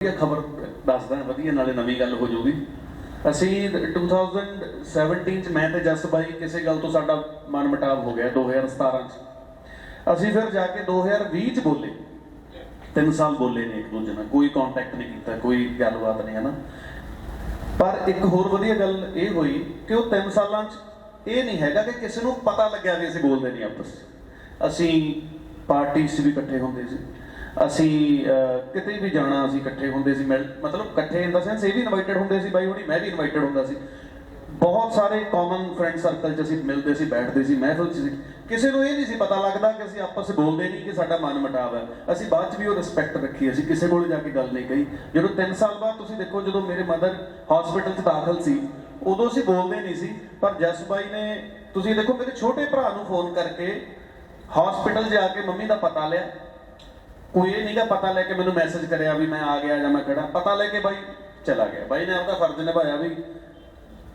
ਇਹ ਖਬਰ ਦੱਸਦਾ, ਵਧੀਆ ਨਾਲੇ ਨਵੀਂ ਗੱਲ ਹੋ ਜਾਊਗੀ। ਅਸੀਂ 2017 ਚ ਮੈਂ ਤੇ ਜਸ ਬਾਈ ਕਿਸੇ ਗੱਲ ਤੋਂ ਸਾਡਾ ਮਨ ਮੁਟਾਵ ਹੋ ਗਿਆ 2017 ਚ। ਅਸੀਂ ਫਿਰ ਜਾ ਕੇ 2020 ਚ ਬੋਲੇ। ਤਿੰਨ ਸਾਲ ਬੋਲੇ ਨੇ ਇੱਕ ਦੂਜੇ ਨਾਲ, ਕੋਈ ਕੰਟੈਕਟ ਨਹੀਂ ਕੀਤਾ, ਕੋਈ ਗੱਲਬਾਤ ਨਹੀਂ ਹੈ ਨਾ ਪਰ ਇੱਕ ਹੋਰ ਵਧੀਆ ਗੱਲ ਇਹ ਹੋਈ ਕਿ ਉਹ ਤਿੰਨ ਸਾਲਾਂ ਚ ਇਹ ਨਹੀਂ ਹੈਗਾ ਕਿ ਕਿਸੇ ਨੂੰ ਪਤਾ ਲੱਗਿਆ ਵੀ ਅਸੀਂ ਬੋਲਦੇ ਨਹੀਂ ਆਪਸ ਅਸੀਂ ਪਾਰਟੀ 'ਚ ਵੀ ਇਕੱਠੇ ਹੁੰਦੇ ਸੀ। ਅਸੀਂ ਕਿਤੇ ਵੀ ਜਾਣਾ, ਅਸੀਂ ਇਕੱਠੇ ਹੁੰਦੇ ਸੀ, ਮਿਲ- ਮਤਲਬ ਇਕੱਠੇ ਇਨ ਦਾ ਸੈਂਸ ਇਹ ਵੀ ਇਨਵਾਈਟਡ ਹੁੰਦੇ ਸੀ ਬਾਈ ਹੁਣੀ, ਮੈਂ ਵੀ ਇਨਵਾਈਟਡ ਹੁੰਦਾ ਸੀ। ਬਹੁਤ ਸਾਰੇ ਕਾਮਨ ਫਰੈਂਡ ਸਰਕਲ 'ਚ ਅਸੀਂ ਮਿਲਦੇ ਸੀ, ਬੈਠਦੇ ਸੀ ਮਹਿਫਿਲ 'ਚ ਸੀ, ਕਿਸੇ ਨੂੰ ਇਹ ਨਹੀਂ ਸੀ ਪਤਾ ਲੱਗਦਾ ਕਿ ਅਸੀਂ ਆਪਸ 'ਚ ਬੋਲਦੇ ਨਹੀਂ ਕਿ ਸਾਡਾ ਮਨ ਮਟਾਵ ਹੈ। ਅਸੀਂ ਬਾਅਦ 'ਚ ਵੀ ਉਹ ਰਿਸਪੈਕਟ ਰੱਖੀ, ਅਸੀਂ ਕਿਸੇ ਕੋਲ ਜਾ ਕੇ ਗੱਲ ਨਹੀਂ ਕਹੀ। ਜਦੋਂ 3 ਸਾਲ ਬਾਅਦ ਤੁਸੀਂ ਦੇਖੋ, ਜਦੋਂ ਮੇਰੇ ਮਦਰ ਹਸਪੀਟਲ 'ਚ ਦਾਖਲ ਸੀ, ਉਦੋਂ ਅਸੀਂ ਬੋਲਦੇ ਨਹੀਂ ਸੀ, ਪਰ ਜਸ ਬਾਈ ਨੇ, ਤੁਸੀਂ ਦੇਖੋ ਮੇਰੇ ਛੋਟੇ ਭਰਾ ਨੂੰ ਫੋਨ ਕਰਕੇ ਹਸਪੀਟਲ ਜਾ ਕੇ ਮੰਮੀ ਦਾ ਪਤਾ ਲਿਆ। ਕੋਈ ਇਹ ਨਹੀਂਗਾ ਪਤਾ ਲੈ ਕੇ ਮੈਨੂੰ ਮੈਸੇਜ ਕਰਿਆ ਵੀ ਮੈਂ ਆ ਗਿਆ ਜਾਂ ਮੈਂ ਖੜਾ ਪਤਾ ਲੈ ਕੇ ਬਾਈ ਚਲਾ ਗਿਆ। ਬਾਈ ਨੇ ਆਪਦਾ ਫਰਜ਼ ਨਿਭਾਇਆ ਵੀ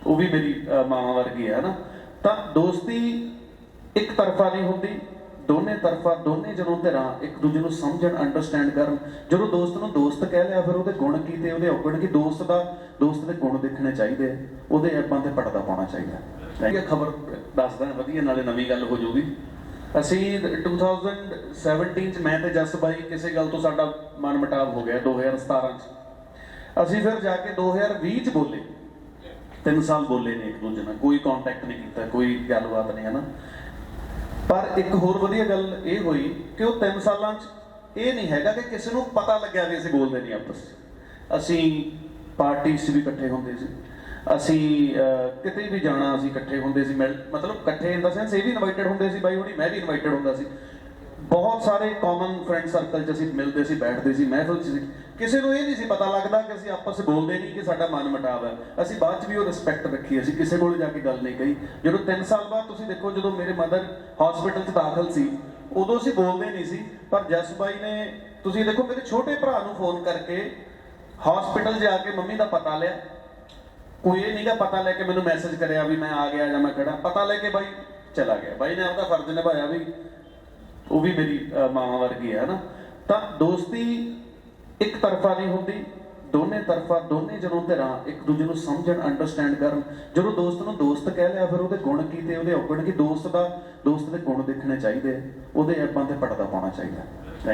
ਉਹ ਵੀ ਮੇਰੀ ਮਾਂ ਵਰਗੀ ਹੈ ਨਾ ਤਾਂ ਦੋਸਤੀ ਇੱਕ ਤਰਫਾ ਨਹੀਂ ਹੁੰਦੀ, ਦੋਨੇ ਤਰਫਾ, ਦੋਨੇ ਜਨੋਂ ਧਿਰਾਂ ਇੱਕ ਦੂਜੇ ਨੂੰ ਸਮਝਣ ਅੰਡਰਸਟੈਂਡ ਕਰਨ। ਜਦੋਂ ਦੋਸਤ ਨੂੰ ਦੋਸਤ ਕਹਿ ਲਿਆ, ਫਿਰ ਉਹਦੇ ਗੁਣ ਕੀ ਤੇ ਉਹਦੇ ਔਗਣ ਕੀ? ਦੋਸਤ ਦਾ, ਦੋਸਤ ਦੇ ਗੁਣ ਦੇਖਣੇ ਚਾਹੀਦੇ। ਉਹਦੇ ਐਪਾਂ ਤੇ ਪੜਦਾ ਪਾਉਣਾ ਚਾਹੀਦਾ। ਠੀਕ ਹੈ, ਖਬਰ ਦੱਸਦਾ, ਵਧੀਆ, ਨਾਲੇ ਨਵੀਂ ਗੱਲ ਹੋ ਜਾਊਗੀ। ਅਸੀਂ 2017 ਚ ਮੈਂ ਤੇ ਜਸ ਬਾਈ ਕਿਸੇ ਗੱਲ ਤੋਂ ਸਾਡਾ ਮਨ ਹੋ ਗਿਆ 2017 ਚ। ਅਸੀਂ ਫਿਰ ਜਾ ਕੇ 2020 ਚ ਬੋਲੇ। ਤਿੰਨ ਸਾਲ ਬੋਲੇ ਨੇ ਇੱਕ ਦੂਜੇ ਨਾਲ। ਕੋਈ ਕੰਟੈਕਟ ਨਹੀਂ ਕੀਤਾ, ਕੋਈ ਗੱਲਬਾਤ ਨਹੀਂ ਹੈ ਨਾ ਪਰ ਇੱਕ ਹੋਰ ਵਧੀਆ ਗੱਲ ਇਹ ਹੋਈ ਕਿ ਉਹ ਤਿੰਨ ਸਾਲਾਂ ਚ ਇਹ ਨਹੀਂ ਹੈਗਾ ਕਿ ਕਿਸੇ ਨੂੰ ਪਤਾ ਲੱਗਿਆ ਵੀ ਅਸੀਂ ਬੋਲਦੇ ਨਹੀਂ ਆਪਸ। ਅਸੀਂ ਪਾਰਟੀ 'ਚ ਵੀ ਇਕੱਠੇ ਹੁੰਦੇ ਸੀ। ਅਸੀਂ ਕਿਤੇ ਵੀ ਜਾਣਾ ਅਸੀਂ ਇਕੱਠੇ ਹੁੰਦੇ ਸੀ ਮਿਲ- ਮਤਲਬ ਇਕੱਠੇ ਇਨ ਦਾ ਸੈਂਸ ਇਹ ਵੀ ਇਨਵਾਈਟਡ ਹੁੰਦੇ ਸੀ, ਬਾਈ ਹੁਣੀ, ਮੈਂ ਵੀ ਇਨਵਾਈਟਡ ਹੁੰਦਾ ਸੀ। ਬਹੁਤ ਸਾਰੇ ਕਾਮਨ ਫਰੈਂਡ ਸਰਕਲ 'ਚ ਅਸੀਂ ਮਿਲਦੇ ਸੀ, ਬੈਠਦੇ ਸੀ ਮਹਿਫਿਲ 'ਚ ਸੀ, ਕਿਸੇ ਨੂੰ ਇਹ ਨਹੀਂ ਸੀ ਪਤਾ ਲੱਗਦਾ ਕਿ ਅਸੀਂ ਆਪਸ 'ਚ ਬੋਲਦੇ ਨਹੀਂ ਕਿ ਸਾਡਾ ਮਨ ਮਟਾਵ ਹੈ। ਅਸੀਂ ਬਾਅਦ 'ਚ ਵੀ ਉਹ ਰਿਸਪੈਕਟ ਰੱਖੀ, ਅਸੀਂ ਕਿਸੇ ਕੋਲ ਜਾ ਕੇ ਗੱਲ ਨਹੀਂ ਕਹੀ। ਜਦੋਂ 3 ਸਾਲ ਬਾਅਦ ਤੁਸੀਂ ਦੇਖੋ, ਜਦੋਂ ਮੇਰੇ ਮਦਰ ਹਸਪੀਟਲ 'ਚ ਦਾਖਲ ਸੀ, ਉਦੋਂ ਅਸੀਂ ਬੋਲਦੇ ਨਹੀਂ ਸੀ, ਪਰ ਜਸ ਬਾਈ ਨੇ, ਤੁਸੀਂ ਦੇਖੋ, ਮੇਰੇ ਛੋਟੇ ਭਰਾ ਨੂੰ ਫੋਨ ਕਰਕੇ ਹਸਪੀਟਲ ਜਾ ਕੇ ਮੰਮੀ ਦਾ ਪਤਾ ਲਿਆ। ਕੋਈ ਇਹ ਨਹੀਂਗਾ ਪਤਾ ਲੈ ਕੇ ਮੈਨੂੰ ਮੈਸੇਜ ਕਰਿਆ ਵੀ ਮੈਂ ਆ ਗਿਆ ਜਾਂ ਮੈਂ ਖੜਾ। ਪਤਾ ਲੈ ਕੇ ਬਾਈ ਚਲਾ ਗਿਆ। ਬਾਈ ਨੇ ਆਪਦਾ ਫਰਜ਼ ਨਿਭਾਇਆ ਵੀ ਉਹ ਵੀ ਮੇਰੀ ਅਹ, ਵਰਗੀ ਹੈ ਨਾ। ਤਾਂ ਦੋਸਤੀ ਇੱਕ ਤਰਫਾ ਨਹੀਂ ਹੁੰਦੀ ਦੋਨੇ ਤਰਫਾ ਦੋਨੇ ਜਨੋਂ ਧਿਰਾਂ ਇੱਕ ਦੂਜੇ ਨੂੰ ਸਮਝਣ ਅੰਡਰਸਟੈਂਡ ਕਰਨ। ਜਦੋਂ ਦੋਸਤ ਨੂੰ ਦੋਸਤ ਕਹਿ ਲਿਆ ਫਿਰ ਉਹਦੇ ਗੁਣ ਕੀ ਤੇ ਉਹਦੇ ਔਗਣ ਕੀ? ਦੋਸਤ ਦਾ ਦੋਸਤ ਦੇ ਗੁਣ ਦੇਖਣੇ ਚਾਹੀਦੇ। ਉਹਦੇ ਐਪਾਂ ਤੇ ਪੜਦਾ ਪਾਉਣਾ ਚਾਹੀਦਾ।